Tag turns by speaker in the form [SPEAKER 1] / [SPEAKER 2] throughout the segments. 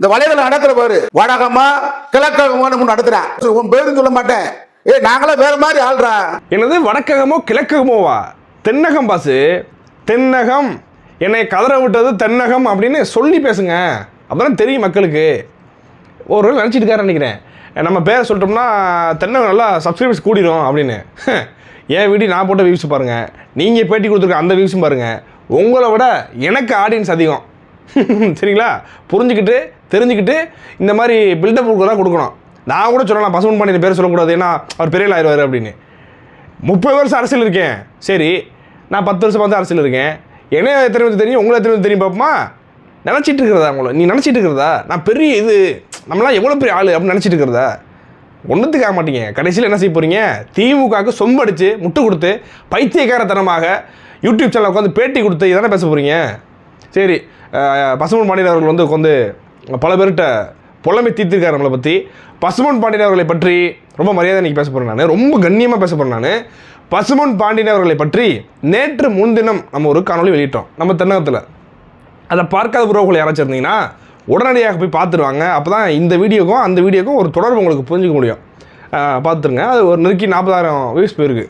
[SPEAKER 1] இந்த வலைதளம் நடத்துற பாரு. வடகமா கிழக்ககமான்னு நடத்துறேன். உன் பேரும் சொல்ல மாட்டேன். ஏ நாங்களே வேற மாதிரி ஆள்றா.
[SPEAKER 2] என்னது வடக்ககமோ கிழக்ககமோவா? தென்னகம் பாசு. தென்னகம். என்னை கதற விட்டது தென்னகம் அப்படின்னு சொல்லி பேசுங்க. அப்பதான் தெரியும் மக்களுக்கு. ஒரு நினச்சிட்டு இருக்காரு நினைக்கிறேன். நம்ம பேரை சொல்லிட்டோம்னா தென்னகம் நல்லா சப்ஸ்கிரைபர்ஸ் கூடிரும் அப்படின்னு. என் வீடியோ நான் போட்ட வியூஸ் பாருங்கள் நீங்கள் பேட்டி கொடுத்துருக்க அந்த வியூஸும் பாருங்கள் உங்களை விட எனக்கு ஆடியன்ஸ் அதிகம். சரிங்களா? புரிஞ்சுக்கிட்டு தெரிஞ்சுக்கிட்டு இந்த மாதிரி பில்டப் கொடுக்குறதா கொடுக்கணும். நான் கூட சொல்லலாம் பசுமன் பாண்டியன் பேர் சொல்லக்கூடாது ஏன்னா அவர் பெரிய ஆயிடுவார் அப்படின்னு. முப்பது வருஷம் அரசியல் இருக்கேன். சரி நான் பத்து வருஷம் வந்து அரசியல் இருக்கேன். என்ன எத்தனை பேருக்கு தெரியும்? உங்களை எத்தனை தெரியும் பார்ப்போமா நினச்சிட்டு இருக்கிறதா உங்களை? நீ நினச்சிட்டு இருக்கிறதா? நான் பெரிய இது நம்மளாம் எவ்வளோ பெரிய ஆள் அப்படின்னு நினச்சிட்டு இருக்கிறதா? ஒன்றுத்துக்கு ஆக மாட்டீங்க. கடைசியில் என்ன செய்ய போகிறீங்க திமுகவுக்கு சொம்படிச்சு முட்டு கொடுத்து பைத்தியக்காரத்தனமாக யூடியூப் சேனல் உட்காந்து பேட்டி கொடுத்து இதானே பேச போகிறீங்க சரி பசுமன் பாண்டியன் அவர்கள் வந்து உட்காந்து பல பேர்கிட்ட புலமை தீர்த்திருக்காரு நம்மளை பற்றி பசுமன் பாண்டியன் அவர்களை பற்றி ரொம்ப மரியாதை இன்னைக்கு பேச போகிறேன் நான். ரொம்ப கண்ணியமாக பேச போகிறேன் நான். பசுமன் பாண்டியன் அவர்களை பற்றி நேற்று முன்தினம் நம்ம ஒரு காணொளி வெளியிட்டோம். நம்ம தென்னகத்தில். அதை பார்க்காத உறவுகள் யாராச்சும் இருந்தீங்கன்னா உடனடியாக போய் பார்த்துருவாங்க. அப்போ தான் இந்த வீடியோக்கும் அந்த வீடியோக்கும் ஒரு தொடர்பு உங்களுக்கு புரிஞ்சுக்க முடியும். பார்த்துருங்க. அது ஒரு நெருக்கி நாற்பதாயிரம் வியூஸ் போயிருக்கு.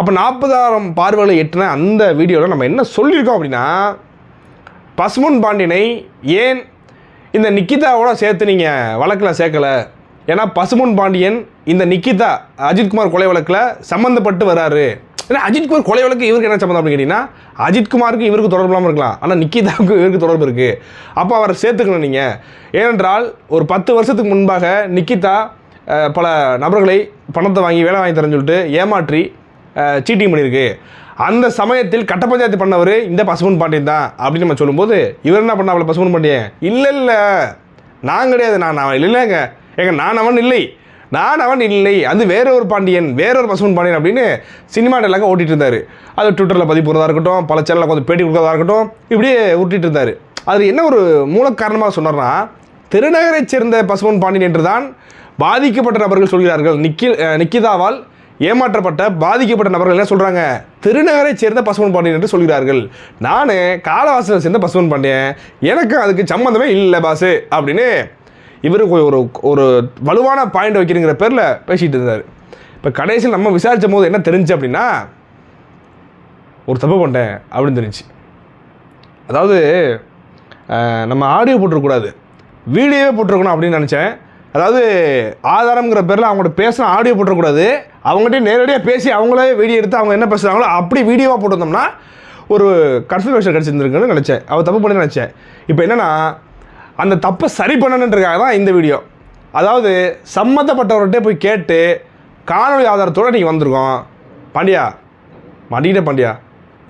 [SPEAKER 2] அப்போ நாற்பதாயிரம் பார்வைகளை எட்டின அந்த வீடியோவில் நம்ம என்ன சொல்லியிருக்கோம் அப்படின்னா பசுமுன் பாண்டியனை ஏன் இந்த நிக்கிதாவோட சேர்த்து நீங்கள் வழக்கில் சேர்க்கலை? ஏன்னா பசுமுன் பாண்டியன் இந்த நிக்கிதா அஜித்குமார் கொலை வழக்கில் சம்மந்தப்பட்டு வராரு. ஏன்னா அஜித்குமார் கொலை வழக்கு இவருக்கு என்ன சம்மந்தம் அப்படின்னு கேட்டிங்கன்னா அஜித்குமாருக்கு இவருக்கு தொடர்பு இல்லாமல் இருக்கலாம். ஆனால் நிக்கிதாவுக்கு இவருக்கு தொடர்பு இருக்குது அப்போ அவரை சேர்த்துக்கணும் நீங்கள் ஏனென்றால் ஒரு பத்து வருஷத்துக்கு முன்பாக நிக்கிதா பல நபர்களை பணத்தை வாங்கி வேலை வாங்கி தரேன்னு சொல்லிட்டு ஏமாற்றி சீட்டிங் பண்ணியிருக்கு. அந்த சமயத்தில் கட்ட பஞ்சாயத்து பண்ணவர் இந்த பசுமன் பாண்டியன் தான் அப்படின்னு நம்ம சொல்லும்போது இவர் என்ன பண்ணாப்புல பசுமன் பாண்டியன்? இல்லை இல்லை. நான் கிடையாது நான் அவன் இல்லைங்க. ஏங்க நான் அவன் இல்லை. நான் அவன் இல்லை. அது வேற ஒரு பாண்டியன் வேற ஒரு பசுமன் பாண்டியன் அப்படின்னு சினிமா டெல்லாக ஓட்டிட்டு இருந்தார். அது ட்விட்டரில் பதிவு போகிறதா இருக்கட்டும் பல சேனலில் கொஞ்சம் பேட்டி கொடுக்கறதா இருக்கட்டும் இப்படியே உருட்டிகிட்டு இருந்தார். அது என்ன ஒரு மூல காரணமாக சொன்னார்னா திருநகரைச் சேர்ந்த பசுமன் பாண்டியன் என்று தான் பாதிக்கப்பட்ட நபர்கள் சொல்கிறார்கள். நிக்கி நிக்கிதாவால் ஏமாற்றப்பட்ட பாதிக்கப்பட்ட நபர்கள் என்ன சொல்கிறாங்க திருநகரை சேர்ந்த பசுமன் பாண்டியன் என்று சொல்கிறார்கள். நான் காலவாசலை சேர்ந்த பசுமன் பாண்டியன். எனக்கு அதுக்கு சம்மந்தமே இல்லை பாசு அப்படின்னு இவர் ஒரு ஒரு வலுவான பாயிண்ட் வைக்கிறங்கிற பேரில் பேசிகிட்டு இருந்தார். இப்போ கடைசியில் நம்ம விசாரித்த போது என்ன தெரிஞ்சு அப்படின்னா ஒரு தப்பு பண்ணிட்டேன் அப்படின்னு தெரிஞ்சு. அதாவது நம்ம ஆடியோ போட்டிருக்கக்கூடாது. வீடியோவே போட்டிருக்கணும் அப்படின்னு நினச்சேன். அதாவது ஆதாரங்கிற பேரில் அவங்கள்ட்ட பேசின ஆடியோ போட்டுறக்கூடாது அவங்ககிட்ட நேரடியாக பேசி அவங்களே வீடியோ எடுத்து அவங்க என்ன பேசுகிறாங்களோ அப்படி வீடியோவாக போட்டிருந்தோம்னா ஒரு கன்ஃபர்மேஷன் கிடச்சிருந்துருக்குன்னு நினச்சேன். அவள் தப்பு பண்ணி நினச்சேன். இப்போ என்னென்னா அந்த தப்பை சரி பண்ணணுன்றதுக்காக தான் இந்த வீடியோ அதாவது சம்மந்தப்பட்டவர்கிட்ட போய் கேட்டு காணொலி ஆதாரத்தோடு நீங்கள் வந்திருக்கோம். பாண்டியா? மாட்டிக்கிட்டே பாண்டியா?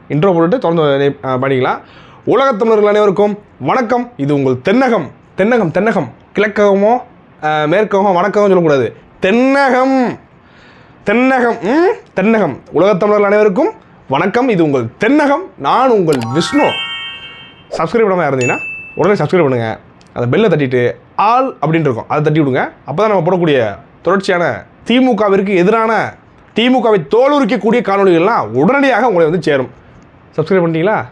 [SPEAKER 2] இன்ட்ரோ போட்டுட்டு தொடர்ந்து பண்ணிக்கலாம். உலகத் தமிழர்கள் அனைவருக்கும் வணக்கம். இது உங்கள் தென்னகம். தென்னகம் தென்னகம். கிழக்ககமோ ஆ, மேற்ககமோ வணக்கமோ சொல்லக்கூடாது. தென்னகம். தென்னகம் ம்? தென்னகம். உலகத் தமிழர்கள் அனைவருக்கும் வணக்கம். இது உங்கள் தென்னகம் நான் உங்கள் விஷ்ணு. சப்ஸ்கிரைப் பண்ணாமல் இருந்தீங்கன்னா உடனே சப்ஸ்கிரைப் பண்ணுங்கள் அந்த பெல்லை தட்டிட்டு ஆல் அப்படின்ட்டு இருக்கும். அதை தட்டி விடுங்க. அப்போ தான் நம்ம போடக்கூடிய தொடர்ச்சியான திமுகவிற்கு எதிரான திமுகவை தோலுரிக்கக்கூடிய காணொளிகள்லாம் உடனடியாக உங்களை வந்து சேரும். சப்ஸ்கிரைப் பண்ணிட்டீங்களா?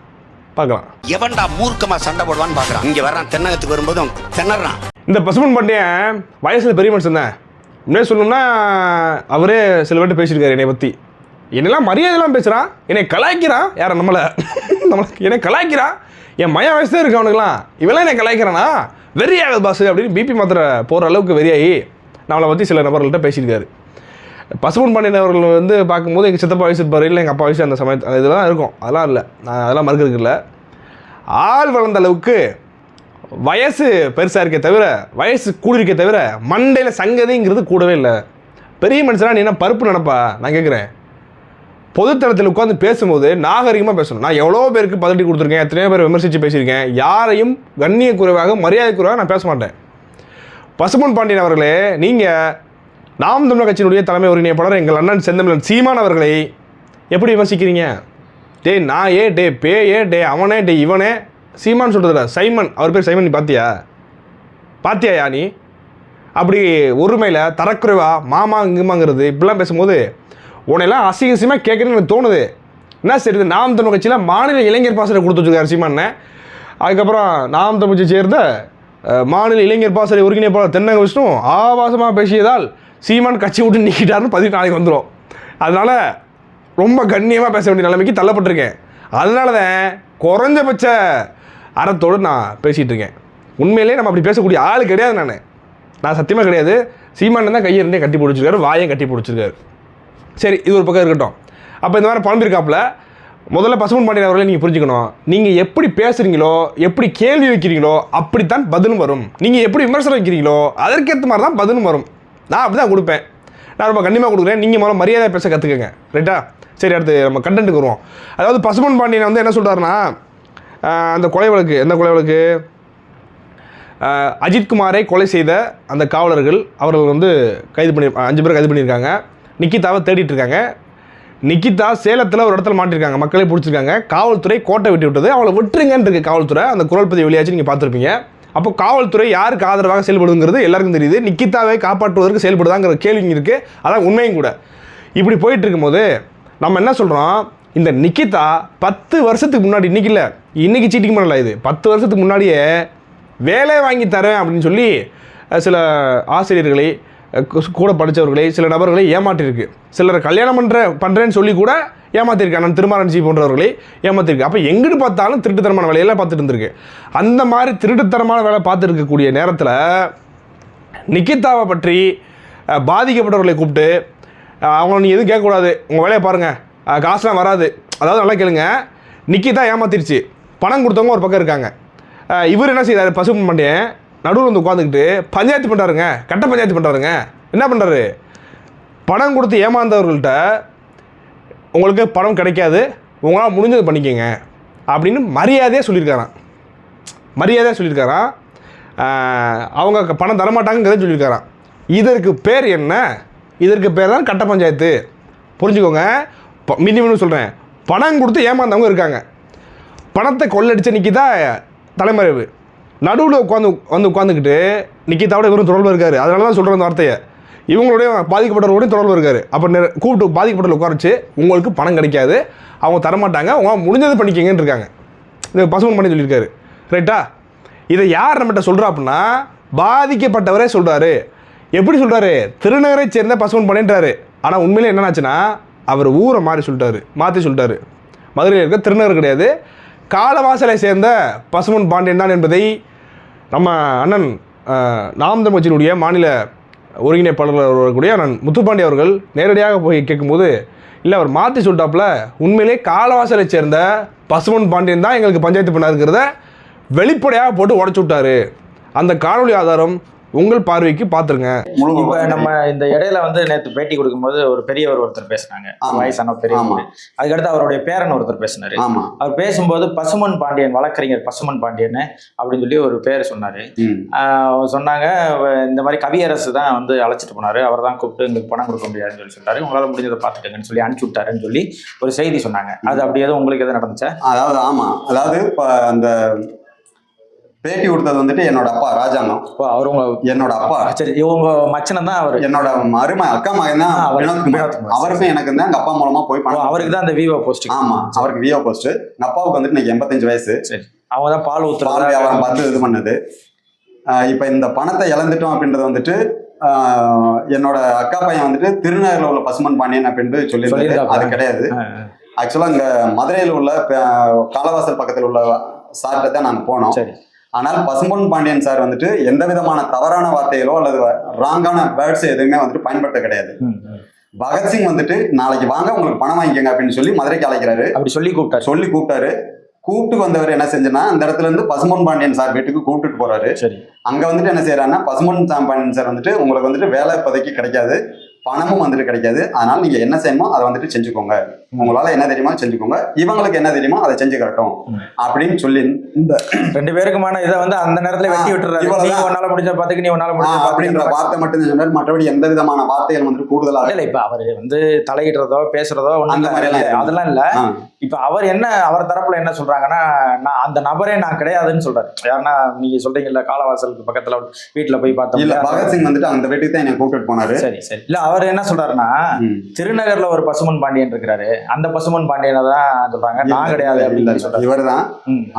[SPEAKER 2] பார்க்கலாம்.
[SPEAKER 3] எவன்டா மூர்க்கமா சண்டை போடுவான்னு பாக்குறான். இங்க வர்றான் தென்னகத்துக்கு வரும்போதும் திணறான்.
[SPEAKER 2] இந்த பசுமன் பாண்டியன் வயசில் பெரிய மனுஷன் தான். இன்னும் சொல்லணும்னா அவரே சில பேர்கிட்ட பேசியிருக்காரு என்னை பற்றி என்னெல்லாம் மரியாதைலாம் பேசுகிறான் என்னை கலாய்க்கிறான் யாரை நம்மளை? நம்மளை என்னை கலாய்க்கிறான் என் மய வயசு இருக்கு அவனுக்குலாம் இவெல்லாம் என்னை கலாய்க்கிறானா? வெறி ஆகுது பாஸ் அப்படின்னு பிபி மாத்திரை போகிற அளவுக்கு வெறியாகி நம்மளை பற்றி சில நபர்கள்ட்ட பேசியிருக்காரு. பசுமன் பாண்டியன் அவர்கள் வந்து பார்க்கும்போது எங்கள் சித்தப்பா வயசு இருப்பார் இல்லை எங்கள் அப்பா வயசு அந்த சமயத்து இதெல்லாம் இருக்கும். அதெல்லாம் இல்லை. நான் அதெல்லாம் மறுக்கிறதுக்கு இல்லை. ஆள் வளர்ந்த அளவுக்கு வயசு பெருசாக இருக்கே தவிர வயசு கூடியிருக்கே தவிர மண்டையில் சங்கதிங்கிறது கூடவே இல்லை. பெரிய மனுஷனா நீ என்ன பருப்பு நினப்பா? நான் கேட்குறேன் பொதுத்தளத்தில் உட்காந்து பேசும்போது நாகரிகமாக பேசணும். நான் எவ்வளோ பேருக்கு பதட்டி கொடுத்துருக்கேன் எத்தனையோ பேர் விமர்சித்து பேசியிருக்கேன். யாரையும் கண்ணிய குறைவாக மரியாதை குறைவாக நான் பேச மாட்டேன். பசுமன் பாண்டியன் அவர்களே நீங்கள் நாம் தமிழர் கட்சியினுடைய தலைமை ஒருங்கிணைப்பாளர் எங்கள் அண்ணன் செந்தமிழன் சீமான் அவர்களை எப்படி விமர்சிக்கிறீங்க? டேய் நான் ஏ டே பே ஏ டே அவனே டே இவனே. சீமான் சொல்கிறதுல சைமன் அவர் பேர் சைமன் நீ பார்த்தியா யா நீ? அப்படி ஒருமையில் தரக்குறைவா மாமா இங்குமாங்கிறது இப்படிலாம் பேசும்போது உன்னையெல்லாம் அசிங்கசியமாக கேட்குறேன்னு எனக்கு தோணுது. என்ன சரி இது நாம் தமிழ் கட்சியில் மாநில இளைஞர் பாசறை கொடுத்து வச்சுருக்காரு சீமானே அதுக்கப்புறம் நாம் தமிழ் சேர்ந்த மாநில இளைஞர் பாசறை ஒருங்கிணைப்பாளர் தென்னக விஷ்ணு ஆபாசமாக பேசியதால் சீமான் கட்சி விட்டு நீக்கிட்டார்னு பதிவு நாளைக்கு வந்துடும் அதனால் ரொம்ப கண்ணியமாக பேச வேண்டிய நிலைமைக்கு தள்ளப்பட்டிருக்கேன். அதனால தான் குறைஞ்சபட்ச அறத்தோடு நான் பேசிகிட்டு இருக்கேன் உண்மையிலேயே நம்ம அப்படி பேசக்கூடிய ஆள் கிடையாது நான். நான் சத்தியமாக கிடையாது. சீமான் தான் கையை ரெண்டே கட்டி பிடிச்சிருக்காரு வாயை கட்டி பிடிச்சிருக்காரு. சரி இது ஒரு பக்கம் இருக்கட்டும். அப்போ இந்த மாதிரி பழம்பிருக்காப்பில் முதல்ல பசுமன் பாண்டியன் அவர்களை நீங்கள் புரிஞ்சுக்கணும். நீங்கள் எப்படி பேசுகிறீங்களோ எப்படி கேள்வி வைக்கிறீங்களோ அப்படித்தான் பதிலும் வரும். நீங்கள் எப்படி விமர்சனம் வைக்கிறீங்களோ அதற்கேற்ற மாதிரி தான் பதிலும் வரும். நான் அப்படி தான் கொடுப்பேன். நான் ரொம்ப கண்டிப்பாக கொடுக்குறேன். நீங்கள் முதல்ல மரியாதை பேச கற்றுக்கங்க ரைட்டா சரி அடுத்து நம்ம கண்டென்ட்டுக்கு வருவோம். அதாவது பசுமன் பாண்டியன் வந்து என்ன சொல்கிறாருன்னா அந்த கொலை வழக்கு எந்த கொலை வழக்கு? அஜித்குமாரை கொலை செய்த அந்த காவலர்கள் அவர்கள் வந்து கைது பண்ணி அஞ்சு பேர் கைது பண்ணியிருக்காங்க. நிக்கிதாவை தேடிட்டு இருக்காங்க. நிக்கிதா சேலத்தில் ஒரு இடத்துல மாட்டிருக்காங்க. மக்களே பிடிச்சிருக்காங்க. காவல்துறை கோட்டை விட்டு விட்டது. அவளை விட்டுருங்கன்னு இருக்கு காவல்துறை. அந்த குரல் பதிவு வெளியாச்சு நீங்கள் பார்த்துருப்பீங்க. அப்போ காவல்துறை யாருக்கு ஆதரவாக செயல்படுங்கிறது எல்லாருக்கும் தெரியுது. நிக்கிதாவை காப்பாற்றுவதற்கு செயல்படுதாங்கிற கேள்வி இருக்குது அதான் உண்மையும் கூட. இப்படி போயிட்டு இருக்கும்போது நம்ம என்ன சொல்கிறோம் இந்த நிக்கிதா பத்து வருஷத்துக்கு முன்னாடி இன்னைக்கு இல்லை இன்றைக்கி சீட்டிங் பண்ணல இது. பத்து வருஷத்துக்கு முன்னாடியே வேலை வாங்கி தரேன் அப்படின்னு சொல்லி சில ஆசிரியர்களை கூட படித்தவர்களை சில நபர்களை ஏமாற்றிருக்கு சிலரை கல்யாணம் பண்ணுற பண்ணுறேன்னு சொல்லி கூட ஏமாத்திருக்கு அண்ணன் திருமாரஞ்சி போன்றவர்களை ஏமாத்திருக்கு. அப்போ எங்கிட்டு பார்த்தாலும் திருட்டுத்தனமான வேலையெல்லாம் பார்த்துட்டு இருந்திருக்கு. அந்த மாதிரி திருட்டுத்தனமான வேலை பார்த்துருக்கக்கூடிய நேரத்தில் நிக்கிதாவை பற்றி பாதிக்கப்பட்டவர்களை கூப்பிட்டு அவங்கள நீ எதுவும் கேட்கக்கூடாது. உங்கள் வேலையை பாருங்கள் காசுலாம் வராது. அதாவது நல்லா கேளுங்க. நிக்கிதா ஏமாத்திருச்சு. பணம் கொடுத்தவங்க ஒரு பக்கம் இருக்காங்க. இவர் என்ன செய்கிறாரு பசுமன் பாண்டியன் நடுவில் வந்து உட்காந்துக்கிட்டு பஞ்சாயத்து பண்ணுறாருங்க கட்ட பஞ்சாயத்து பண்ணுறாருங்க என்ன பண்ணுறாரு பணம் கொடுத்து ஏமாந்தவர்கள்ட்ட உங்களுக்கு பணம் கிடைக்காது. உங்களால் முடிஞ்சது பண்ணிக்கோங்க. அப்படின்னு மரியாதையாக சொல்லியிருக்காராம். மரியாதையாக சொல்லியிருக்காராம். அவங்க பணம் தரமாட்டாங்கிறத சொல்லியிருக்காராம். இதற்கு பேர் என்ன? இதற்கு பேர் தான் கட்ட பஞ்சாயத்து. புரிஞ்சுக்கோங்க. மினிமம்னு சொல்கிறேன் பணம் கொடுத்து ஏமாந்தவங்க இருக்காங்க. பணத்தை கொள்ளடிச்ச நிக்கிதா தலைமறைவு. நடுவில் உட்காந்து வந்து உட்காந்துக்கிட்டு நிக்கிதாவோட இவரும் தொடர்பு இருக்கார். அதனால தான் சொல்கிற அந்த வார்த்தையை. இவங்களுடைய பாதிக்கப்பட்டவரோடையும் தொடர்பு இருக்கார். அப்போ நிற- கூப்பிட்டு பாதிக்கப்பட்டவர்கள் உட்காரச்சு உங்களுக்கு பணம் கிடைக்காது. அவங்க தரமாட்டாங்க. அவங்க முடிஞ்சது பண்ணிக்கங்கன்னு இருக்காங்க. இது பசுமன் பண்ணி சொல்லியிருக்காரு. ரைட்டா இதை யார் நம்மகிட்ட சொல்கிறா அப்படின்னா பாதிக்கப்பட்டவரே சொல்கிறாரு எப்படி சொல்கிறாரு திருநகரை சேர்ந்த பசுமன் பண்ணின்றாரு. ஆனால் உண்மையிலே என்னன்னாச்சுன்னா அவர் ஊரை மாறி சொல்லிட்டாரு மாற்றி சொல்லிட்டாரு. மதுரையில் இருக்க திருநகர் கிடையாது. காலவாசலை சேர்ந்த பசுமன் பாண்டியன் தான் என்பதை நம்ம அண்ணன் அஹ், நாம் தமிழ் கட்சியினுடைய மாநில ஒருங்கிணைப்பாளர் வரக்கூடிய அண்ணன் முத்துப்பாண்டி அவர்கள் நேரடியாக போய் கேட்கும்போது இல்லை அவர் மாற்றி சொல்லிட்டாப்புல. உண்மையிலே காலவாசலை சேர்ந்த பசுமன் பாண்டியன் தான் எங்களுக்கு பஞ்சாயத்து பண்ணாருங்கிறத வெளிப்படையாக போட்டு உடச்சு விட்டாரு. அந்த காணொளி ஆதாரம் உங்கள் பார்வைக்கு பார்த்துருங்க
[SPEAKER 4] இப்ப நம்ம இந்த இடையில வந்து நேத்து பேட்டி கொடுக்கும்போது ஒரு பெரியவர் ஒருத்தர் பேசினாங்க. வயசான பெரியவர்.
[SPEAKER 5] ஆமா.
[SPEAKER 4] அதுக்கடுத்து அவருடைய பேரன் ஒருத்தர் பேசினாரு. அவர் பேசும்போது பசுமன் பாண்டியன் வழக்கறிஞர் பசுமன் பாண்டியன் அப்படின்னு சொல்லி ஒரு பேர் சொன்னாரு. சொன்னாங்க "வ- இந்த மாதிரி கவியரசு தான் வந்து அழைச்சிட்டு போனாரு. அவர் தான் கூப்பிட்டு எங்களுக்கு பணம் கொடுக்க முடியாதுன்னு சொல்லி சொல்லிட்டாரு. உங்களால முடிஞ்சதை பார்த்துக்கங்கன்னு சொல்லி அனுப்பிச்சு விட்டாருன்னு சொல்லி ஒரு செய்தி சொன்னாங்க. அது அப்படி எதுவும் உங்களுக்கு எதுவும் நடந்துச்சா?
[SPEAKER 5] அதாவது ஆமா. அதாவது இப்ப அந்த பேட்டி கொடுத்தது வந்துட்டு என்னோட அப்பா ராஜாங்கம்
[SPEAKER 4] அவர் உங்க
[SPEAKER 5] என்னோட அப்பா.
[SPEAKER 4] சரி இவங்க மச்சனம் தான் அவர்.
[SPEAKER 5] என்னோட அருமை அக்கா மகன் தான். அவருக்கும் எனக்கு தான் எங்க அப்பா மூலமா போய் பணம்
[SPEAKER 4] அவருக்கு தான் அந்த விவோ போஸ்ட்
[SPEAKER 5] ஆமா அவருக்கு விஓ போஸ்ட் எங்க அப்பாவுக்கு வந்துட்டு இன்னைக்கு எண்பத்தஞ்சு வயசு.
[SPEAKER 4] சரி அவங்க தான் பால்
[SPEAKER 5] பால் வியாபாரம் பார்த்து இது பண்ணது. இப்ப இந்த பணத்தை இழந்துட்டோம் அப்படின்றது வந்துட்டு என்னோட அக்கா பையன் வந்துட்டு திருநகர்ல உள்ள பசுமன் பாண்டியன் சொல்லியிருந்தாரு
[SPEAKER 4] சொல்லியிருந்தாப்பா.
[SPEAKER 5] அது கிடையாது. ஆக்சுவலா இங்க மதுரையில் உள்ள காலவாசல் பக்கத்தில் உள்ள சார்கிட்ட தான் நாங்க போனோம்.
[SPEAKER 4] சரி.
[SPEAKER 5] ஆனால் பசும்பொன் பாண்டியன் சார் வந்துட்டு எந்த விதமான தவறான வார்த்தைகளோ அல்லது ராங்கான வேர்ட்ஸ் எதுவுமே வந்துட்டு பயன்படுத்த கிடையாது. பகத்சிங் வந்துட்டு நாளைக்கு வாங்க உங்களுக்கு பணம் வாங்கிக்கங்க அப்படின்னு சொல்லி மதுரைக்கு அழைக்கிறாரு.
[SPEAKER 4] அப்படி சொல்லி கூப்பிட்டாரு.
[SPEAKER 5] சொல்லி கூப்பிட்டாரு. கூப்பிட்டு வந்தவர் என்ன செஞ்சுன்னா அந்த இடத்துல இருந்து பசும்பொன் பாண்டியன் சார் வீட்டுக்கு கூப்பிட்டுட்டு போறாரு.
[SPEAKER 4] சரி.
[SPEAKER 5] அங்க வந்துட்டு என்ன செய்யறாருன்னா பசும்பொன் சாம் பாண்டியன் சார் வந்துட்டு உங்களுக்கு வந்துட்டு வேலை இப்போதைக்கு கிடைக்காது. பணமும் வந்துட்டு கிடைக்காது. அதனால நீங்க என்ன செய்யணுமோ அதை வந்துட்டு செஞ்சுக்கோங்க. உங்களால என்ன தெரியுமோ செஞ்சுக்கோங்க. இவங்களுக்கு என்ன தெரியுமோ அதை செஞ்சு காட்டும். அப்படின்னு சொல்லி இந்த
[SPEAKER 4] ரெண்டு பேருக்குமான இதை வந்து அந்த நேரத்துல வெட்டி விட்டுறாரு உன்னால முடிஞ்ச பாத்துக்கு நீ உன்னால முடிஞ்ச
[SPEAKER 5] அப்படின்ற வார்த்தை மட்டும் சொன்னார். மற்றபடி எந்த விதமான வார்த்தைகள் வந்துட்டு கூடுதலா
[SPEAKER 4] இல்ல இப்ப அவரு வந்து தலையிடுறதோ பேசுறதோ
[SPEAKER 5] அந்த
[SPEAKER 4] இல்ல.
[SPEAKER 5] மாதிரி இல்ல.
[SPEAKER 4] அதெல்லாம் இல்ல. இப்ப அவர் என்ன அவர் தரப்புல என்ன சொல்றாங்கன்னா நான் அந்த நபரே நான் கிடையாதுன்னு சொல்றாரு. யாருன்னா நீங்க சொல்றீங்கல்ல காலவாசலுக்கு பக்கத்துல வீட்டுல போய்
[SPEAKER 5] இல்ல
[SPEAKER 4] பார்த்தோம்
[SPEAKER 5] பகத்சிங் வந்துட்டு அந்த வீட்டுக்கு தான் என்னை கூப்பிட்டு போனாரு.
[SPEAKER 4] சரி சரி. இல்ல அவர் என்ன சொல்றாருன்னா. திருநகர்ல ஒரு பசுமன் பாண்டியன் இருக்கிறாரு. அந்த பசுமன் பாண்டியனை தான் சொல்றாங்க. நான் கிடையாது அப்படின்னு சொல்றாரு
[SPEAKER 5] இவர் தான்.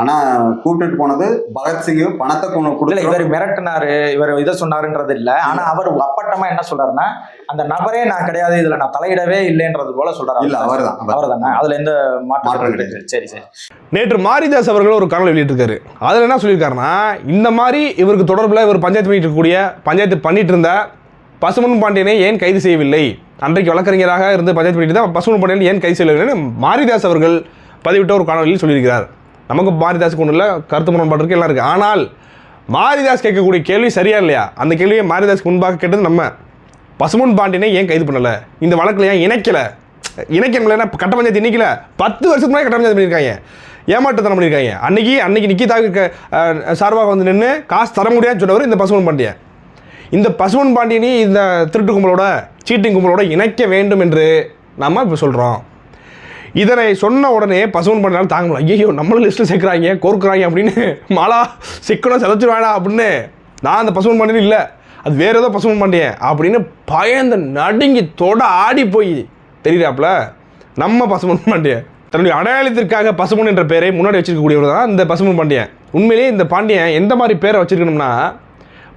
[SPEAKER 5] ஆனா கூப்பிட்டுட்டு போனது பகத்சிங் பணத்தை கொடுத்து
[SPEAKER 4] இவர் மிரட்டினாரு. இவர் இதை சொன்னாருன்றது இல்ல. ஆனா அவர் அப்பட்டமா என்ன சொல்றாருன்னா அந்த நபரே நான் கிடையாது இதுல நான் தலையிடவே இல்லைன்றது போல சொல்றாரு.
[SPEAKER 5] இல்ல அவர்.
[SPEAKER 4] அவர் தானே அதுல எந்த மாற்றம்
[SPEAKER 5] மாற்றம்
[SPEAKER 4] கிடையாது. சரி சரி.
[SPEAKER 2] நேற்று மாரிதாஸ் அவர்கள் ஒரு காணொலி வெளியிட்டிருக்காரு. அதில் என்ன சொல்லியிருக்காருன்னா இந்த மாதிரி இவருக்கு தொடர்பில் இவர் பஞ்சாயத்து பண்ணிட்டு இருக்கக்கூடிய பஞ்சாயத்து பண்ணிட்டு இருந்த பசுமன் பாண்டியனை ஏன் கைது செய்யவில்லை? அன்றைக்கு வழக்கறிஞராக இருந்து பஞ்சாயத்து பண்ணிட்டு தான் பசுமன் பாண்டியன் ஏன் கைது செய்யவில்லைன்னு மாரிதாஸ் அவர்கள் பதிவிட்ட ஒரு காணொலியில் சொல்லியிருக்கிறார். நமக்கு மாரிதாஸுக்கு ஒன்றும் இல்லை கருத்து முரண்பாடு இருக்கு எல்லாம் இருக்குது ஆனால் மாரிதாஸ் கேட்கக்கூடிய கேள்வி சரியா இல்லையா? அந்த கேள்வியை மாரிதாஸ்க்கு முன்பாக கேட்டது நம்ம. பசுமன் பாண்டியனை ஏன் கைது பண்ணலை? இந்த வழக்கில் ஏன் இணைக்கலை? இணைக்கணும்னா கட்ட பஞ்சாயத்து இன்றைக்கல பத்து வருஷத்துக்கு முன்னாடி கட்ட பஞ்சாயத்து பண்ணியிருக்காங்க. ஏமாற்றத்தனம் பண்ணியிருக்காங்க. அன்னைக்கு அன்னைக்கு நிக்கிதாவுக்கு சார்பாக வந்து நின்று காசு தர முடியாதுன்னு சொன்னவர் இந்த பசுமன் பாண்டியன். இந்த பசுமன் பாண்டியனை இந்த திருட்டு கும்பலோட சீட்டிங் கும்பலோட இணைக்க வேண்டும் என்று நம்ம இப்போ சொல்கிறோம் இதனை சொன்ன உடனே பசுமன் பாண்டியனால தாங்க முடியல ஐயோ நம்மளும் லிஸ்ட்டில் சேர்க்குறாங்க கோர்க்குறாங்க அப்படின்னு மாலா சிக்கனம் செதச்சு வேணாம் அப்படின்னு நான் அந்த பசுமன் பாண்டியன் இல்லை. அது வேறு ஏதோ பசுமன் பாண்டியன் அப்படின்னு பயந்து நடுங்கி தொட ஆடி போய் தெரியுறாப்புல நம்ம பசுமன் பாண்டியன். தன்னுடைய அடையாளத்திற்காக பசுமன் என்ற பெயரை முன்னாடி வச்சிருக்கக்கூடியவர் தான் இந்த பசுமன் பாண்டியன். உண்மையிலேயே இந்த பாண்டியன் எந்த மாதிரி பேரை வச்சிருக்கணும்னா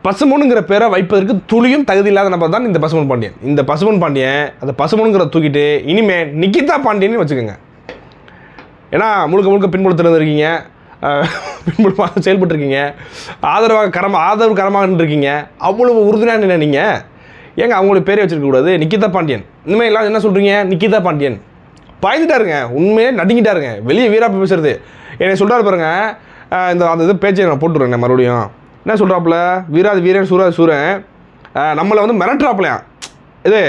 [SPEAKER 2] பசுமனுங்கிற பேரை வைப்பதற்கு துளியும் தகுதி இல்லாத நபர் தான் இந்த பசுமன் பாண்டியன். இந்த பசுமன் பாண்டியன் அந்த பசுமனுங்கிற தூக்கிட்டு இனிமே நிக்கிதா பாண்டியன்னு வச்சுக்கோங்க. ஏன்னா முழுக்க முழுக்க பின்புலத்தில் இருந்திருக்கீங்க பின்புலமாக செயல்பட்டுருக்கீங்க. ஆதரவாக கரமாக ஆதரவு கரமாக இருக்கீங்க அவ்வளவு உறுதுணையாக நின்று ஏங்க அவங்களுடைய பேரே வச்சுருக்கக்கூடாது நிக்கிதா பாண்டியன். இனிமேல் எல்லாம் என்ன சொல்கிறீங்க நிக்கிதா பாண்டியன். பயந்துட்டாருங்க. உண்மையே நடுங்கிட்டாருங்க. வெளியே வீராப்பு பேசுறது. என்னை சொல்கிறாரு பாருங்க. இந்த அந்த இது பேச்சை நான் போட்டுருவேன் மறுபடியும். என்ன சொல்கிறாப்புல வீராது வீரன் சூராது சூரன். நம்மளை வந்து மிரட்டுறாப்புலையாம் இது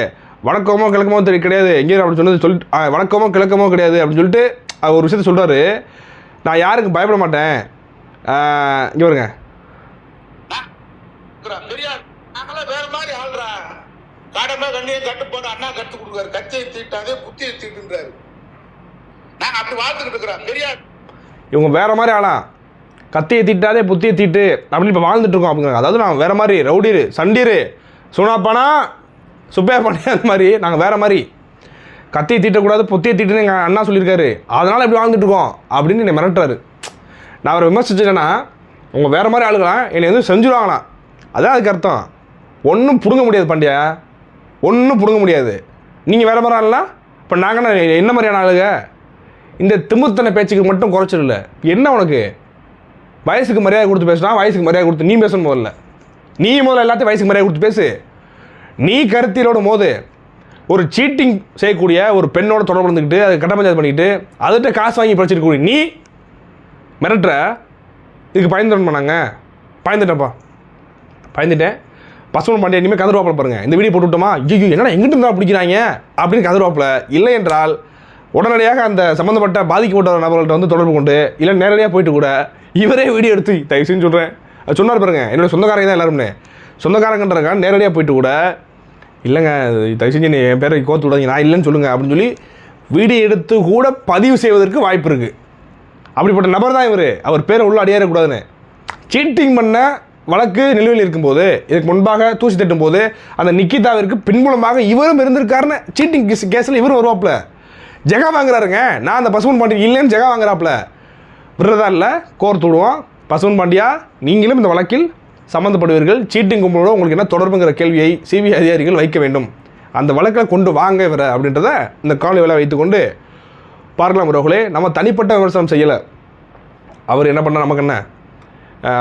[SPEAKER 2] வணக்கமோ கிழக்கமோ தெரிய கிடையாது. எங்கேயும் அப்படி சொன்னது சொல்லிட்டு அஹ், வணக்கமோ கிழக்கமோ கிடையாது அப்படின்னு சொல்லிட்டு அவர் ஒரு விஷயத்த சொல்கிறாரு நான் யாருக்கும் பயப்பட மாட்டேன். இங்கே வருங்க
[SPEAKER 1] கடமை கண்ணியம் கட்டுப்பாடு அண்ணா கத்து கொடுக்குறாரு. கத்தியை தீட்டாதே புத்தியை தீட்டுன்றாரு. நாங்க அப்படி வாழ்த்துக்கிட்டு இருக்கிறோம். பெரியார்.
[SPEAKER 2] இவங்க வேற மாதிரி ஆளா? கத்தியை திட்டாதே புத்தியை தீட்டு அப்படின்னு இப்போ வாழ்ந்துட்டு இருக்கோம் அப்படிங்கிறாங்க. அதாவது நான் வேற மாதிரி ரவுடிரு சண்டீரு சுனாப்பானா சுப்பையா பாண்டியா அந்த மாதிரி நாங்கள் வேற மாதிரி. கத்தியை தீட்டக்கூடாது புத்தியை தீட்டுன்னு எங்கள் அண்ணா சொல்லியிருக்காரு. அதனால் இப்படி வாழ்ந்துட்டு இருக்கோம் அப்படின்னு என்னை மிரட்டுறாரு. நான் அவரை விமர்சிச்சேன்னா உங்கள் வேற மாதிரி ஆளுங்களாம் என்னை வந்து செஞ்சுருவாங்களாம் அதான் அதுக்கு அர்த்தம். ஒன்றும் பிடுங்க முடியாது பாண்டியா. ஒன்றும் பிடுங்க முடியாது. நீங்கள் வேற மாதிரி ஆளுலாம் இப்போ நாங்கள் என்ன மாதிரியான ஆளுங்க? இந்த திமுத்தனை பேச்சுக்கு மட்டும் குறைச்சிடல என்ன உனக்கு? வயசுக்கு மரியாதை கொடுத்து பேசுனா வயசுக்கு மரியாதை கொடுத்து நீ பேசணும் முதல்ல. நீ முதல்ல எல்லாத்தையும் வயசுக்கு மரியாதை கொடுத்து பேசு. நீ கருத்திலோட போது ஒரு சீட்டிங் செய்யக்கூடிய ஒரு பெண்ணோட தொடர்பு இருந்துக்கிட்டு அது கட்ட பஞ்சாயத்து பண்ணிக்கிட்டு அதுகிட்ட காசு வாங்கி படிச்சிருக்கக்கூடிய நீ மிரட்டுற. இதுக்கு பயந்துடணும் பண்ணாங்க. பயந்துட்டேன்ப்பா. பயந்துட்டேன். பசுமன் பாண்டிய இனிமேல் கதருவாப்பில் பாருங்க. இந்த வீடியோ போட்டு விட்டோமா? ஐயோ என்னடா எங்கிட்ட இருந்தா பிடிக்கிறாங்க? அப்படின்னு கதருவாப்பில் இல்லை என்றால் உடனடியாக அந்த சம்மந்தப்பட்ட பாதிக்கப்பட்ட நபர்கள்ட்ட வந்து தொடர்பு கொண்டு இல்லை நேரடியாக போயிட்டு கூட இவரே வீடியோ எடுத்து தயவு செஞ்சு சொல்கிறேன் சொன்னார் பாருங்க. என்னோட சொந்தக்காரங்க தான் எல்லாருமே. சொந்தக்காரங்கன்றக்காக நேரடியாக போயிட்டு கூட இல்லைங்க தயவு செஞ்சு என் பேரை கோத்து விடாதீங்க. நான் இல்லைன்னு சொல்லுங்கள் அப்படின்னு சொல்லி வீடியோ எடுத்து கூட பதிவு செய்வதற்கு வாய்ப்பு இருக்குது அப்படிப்பட்ட நபர் தான் இவர். அவர் பேரை உள்ள அடியேறக்கூடாதுன்னு சீட்டிங் பண்ண வழக்கு நிலுவையில் இருக்கும்போது இதுக்கு முன்பாக தூசி தட்டும் போது அந்த நிக்கிதாவிற்கு பின்புலமாக இவரும் இருந்திருக்காருன்னு சீட்டிங் கேஸ் கேஸில் இவரும் வருவாப்புல. ஜெகா வாங்குறாருங்க. நான் அந்த பசுமன் பாண்டியன் இல்லைன்னு ஜெகா வாங்குறாப்புல. விடுறதா இல்லை கோர்த்து விடுவோம் பசுவன் பாண்டியா நீங்களும் இந்த வழக்கில் சம்மந்தப்படுவீர்கள் சீட்டிங் கும்பலோட உங்களுக்கு என்ன தொடர்புங்கிற கேள்வியை சிபிஐ அதிகாரிகள் வைக்க வேண்டும். அந்த வழக்கில் கொண்டு வாங்க இவரை அப்படின்றத இந்த காலை வேலை வைத்துக்கொண்டு பார்க்கலாம் உறவுகளே. நம்ம தனிப்பட்ட விமர்சனம் செய்யலை. அவர் என்ன பண்ணார்? நமக்கு என்ன?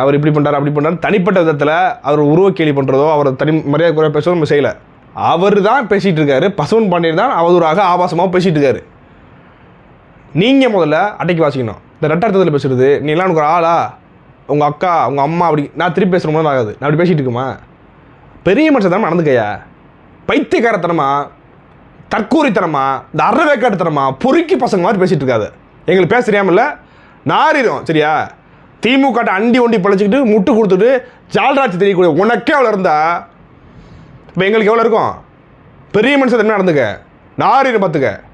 [SPEAKER 2] அவர் இப்படி பண்ணுறாரு அப்படி பண்ணுறாரு தனிப்பட்ட விதத்தில் அவர் உருவ கேலி பண்ணுறதோ அவர் தனி மரியாதை குறைய பேசுவதோ நம்ம செய்யலை. அவர் தான் பேசிகிட்டு இருக்காரு. பசுவன் பாண்டியன் தான் அவதூறாக ஆபாசமாக பேசிகிட்டு இருக்காரு. நீங்கள் முதல்ல அட்டைக்கு வாசிக்கணும். இந்த ரெட்டார்த்தத்தில் பேசுறது நீ எல்லாம் உனக்கு ஒரு ஆளா? உங்கள் அக்கா உங்கள் அம்மா அப்படி நான் திருப்பி பேசுகிற மாதிரி ஆகாது. நான் அப்படி பேசிகிட்டு இருக்குமா? பெரிய மனுஷன் தானே நடந்துக்கையா? பைத்தியக்காரத்தனமா? தற்கூரித்தனமா? இந்த அறவேக்காட்டுத்தனமா? பொறுக்கி பசங்க மாதிரி பேசிகிட்டு இருக்காது. எங்களுக்கு பேச தெரியாமல் நாரிடும் சரியா? திமுக அண்டி ஒண்டி பழச்சிக்கிட்டு முட்டு கொடுத்துட்டு ஜால்ராட்சி தெரியக்கூடிய உனக்கே அவ்வளோ இருந்தா இப்போ எங்களுக்கு எவ்வளோ இருக்கும்? பெரிய மனுஷன் என்ன நடந்துக்க. நாரிடும் பார்த்துக்க